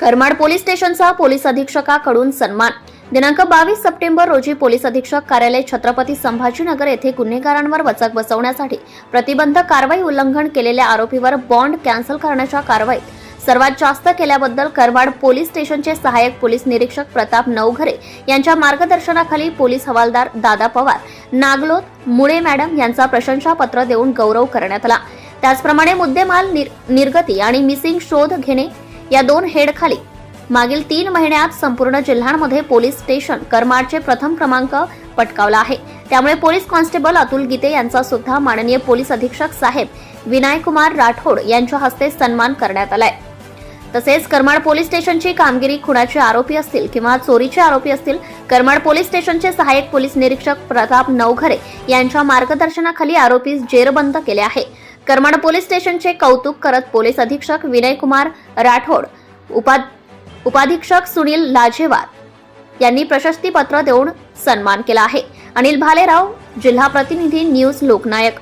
Karmad police स्टेशनचा police अधीक्षकाकडून सन्मान. दिनांक बावीस सप्टेंबर रोजी पोलीस अधीक्षक कार्यालय छत्रपती संभाजीनगर येथे गुन्हेगारांवर वचक बसवण्यासाठी प्रतिबंधक कारवाई उल्लंघन केलेल्या आरोपीवर बॉन्ड कॅन्सल करण्याच्या कारवाईत सर्वात जास्त केल्याबद्दल करवाड पोलीस स्टेशनचे सहाय्यक पोलीस निरीक्षक प्रताप नवघरे यांच्या मार्गदर्शनाखाली पोलीस हवालदार दादा पवार नागलोत मुळे मॅडम यांचा प्रशंसापत्र देऊन गौरव करण्यात आला. त्याचप्रमाणे मुद्देमाल निर- निर्गती आणि मिसिंग शोध घेणे या दोन हेडखाली मागील तीन महिन्यात संपूर्ण जिल्ह्यांमध्ये पोलीस स्टेशन करमाडचे प्रथम क्रमांक पटकावला आहे. त्यामुळे पोलीस कॉन्स्टेबल अतुल गीते यांचा सुद्धा माननीय पोलीस अधीक्षक साहेब विनायकुमार राठोड यांच्या हस्ते सन्मान करण्यात आलाय. तसेच करमाड पोलीस स्टेशनची कामगिरी खुणाचे आरोपी असतील किंवा चोरीचे आरोपी असतील करमाड पोलीस स्टेशनचे सहाय्यक पोलीस निरीक्षक प्रताप नवघरे यांच्या मार्गदर्शनाखाली आरोपी जेरबंद केले आहे. करमाड पोलीस स्टेशनचे कौतुक करत पोलीस अधीक्षक विनयकुमार राठोड उपा उपाधीक्षक सुनील लाजेवार यांनी प्रशस्तीपत्र देऊन सन्मान केला आहे. अनिल भालेराव जिल्हा प्रतिनिधी न्यूज लोकनायक.